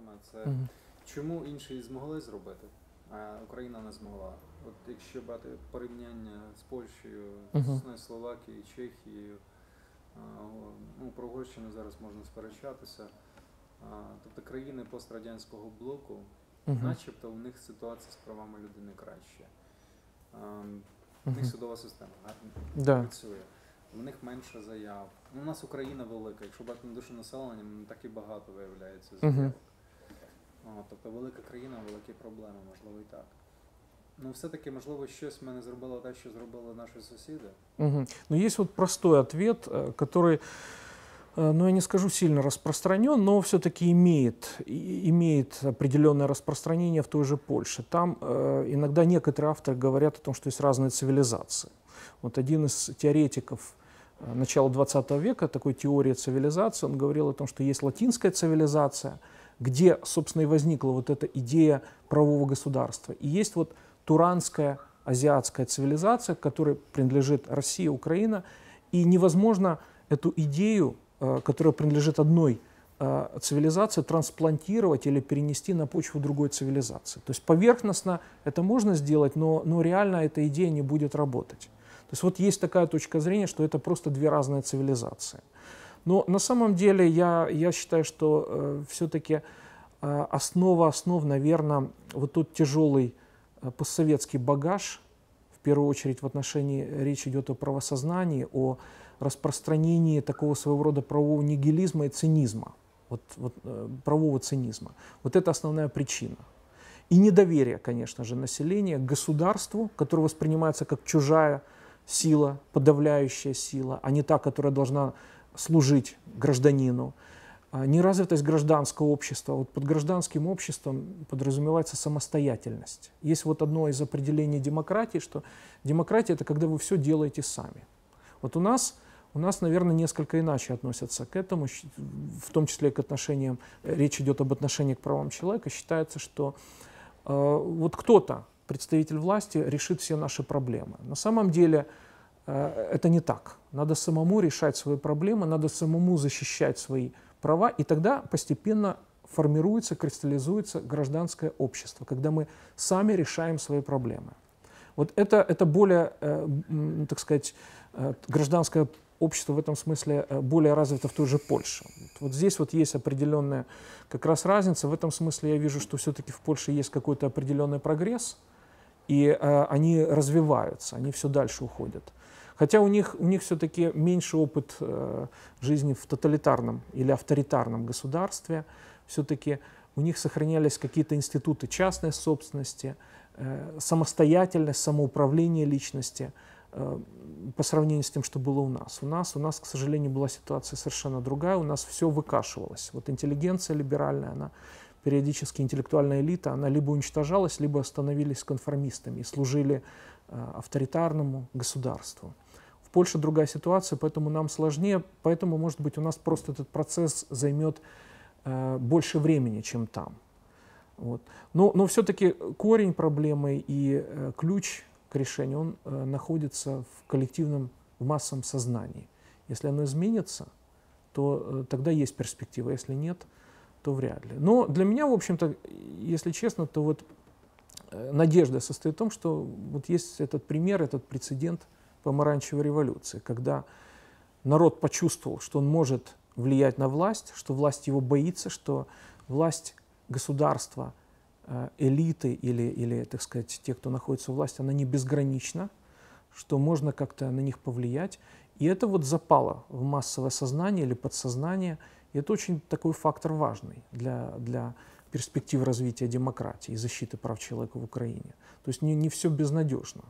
фактами. Це Мгм. чому інші змогли зробити, а Україна не змогла. От якщо брати порівняння з Польщею, Мгм. з Словакією, Чехією, ну, про Угорщину зараз можна сперечатися. Тобто країни пострадянського блоку, Мгм. начебто у них ситуація з правами людини краще. У них судова система гарно Да. працює. У них менше заяв. Ну, у нас Україна велика. Якщо брати на душу населення, не так і багато виявляється заявок. О, тобто велика країна, великі проблеми, можливо, і так. Ну, все-таки, можливо, щось ми не зробили те, що зробили наші сусіди. Мгм. Но есть вот простой ответ, э, который, э, ну я не скажу сильно распространен, но все-таки имеет, и- имеет определенное распространение в той же Польше. Там э, иногда некоторые авторы говорят о том, что есть разные цивилизации. Вот один из теоретиков э, начала 20 века, такой теории цивилизации, он говорил о том, что есть латинская цивилизация, где, собственно, и возникла вот эта идея правового государства. И есть вот туранская азиатская цивилизация, которой принадлежит Россия, Украина, и невозможно эту идею, э, которая принадлежит одной э, цивилизации, трансплантировать или перенести на почву другой цивилизации. То есть поверхностно это можно сделать, но, но реально эта идея не будет работать. То есть вот есть такая точка зрения, что это просто две разные цивилизации. Но на самом деле я, я считаю, что э, все-таки э, основа основ, наверное, вот тот тяжелый э, постсоветский багаж, в первую очередь в отношении, речь идет о правосознании, о распространении такого своего рода правового нигилизма и цинизма, вот, вот, э, правового цинизма. Вот это основная причина. И недоверие, конечно же, населения к государству, которое воспринимается как чужая сила, подавляющая сила, а не та, которая должна служить гражданину. А, Неразвитость гражданского общества. Вот под гражданским обществом подразумевается самостоятельность. Есть вот одно из определений демократии, что демократия это когда вы все делаете сами. Вот у нас, у нас, наверное, несколько иначе относятся к этому, в том числе к отношениям, речь идет об отношении к правам человека. Считается, что э, вот кто-то, представитель власти, решит все наши проблемы. На самом деле это не так. Надо самому решать свои проблемы, надо самому защищать свои права, и тогда постепенно формируется, кристаллизуется гражданское общество, когда мы сами решаем свои проблемы. Вот это, это более, э, так сказать, э, гражданское общество в этом смысле э, более развито в той же Польше. Вот, здесь вот есть определенная как раз разница. В этом смысле я вижу, что все-таки в Польше есть какой-то определенный прогресс, и э, они развиваются, они все дальше уходят. Хотя у них, у них все-таки меньше опыт э, жизни в тоталитарном или авторитарном государстве, все-таки у них сохранялись какие-то институты частной собственности, э, самостоятельность, самоуправление личности э, по сравнению с тем, что было у нас. У нас, у нас, к сожалению, была ситуация совершенно другая, у нас все выкашивалось. Вот интеллигенция либеральная, она периодически интеллектуальная элита, она либо уничтожалась, либо становились конформистами и служили авторитарному государству. В Польше другая ситуация, поэтому нам сложнее, поэтому, может быть, у нас просто этот процесс займет э, больше времени, чем там. Вот. Но, но все-таки корень проблемы и э, ключ к решению, он э, находится в коллективном, в массовом сознании. Если оно изменится, то э, тогда есть перспектива, если нет, то вряд ли. Но для меня, в общем-то, если честно, то вот э, надежда состоит в том, что вот есть этот пример, этот прецедент помаранчевой революции, когда народ почувствовал, что он может влиять на власть, что власть его боится, что власть государства, э, элиты или, или, так сказать, те, кто находится у власти, она не безгранична, что можно как-то на них повлиять. И это вот запало в массовое сознание или подсознание. И это очень такой фактор важный для, для перспектив развития демократии и защиты прав человека в Украине. То есть не, не все безнадежно.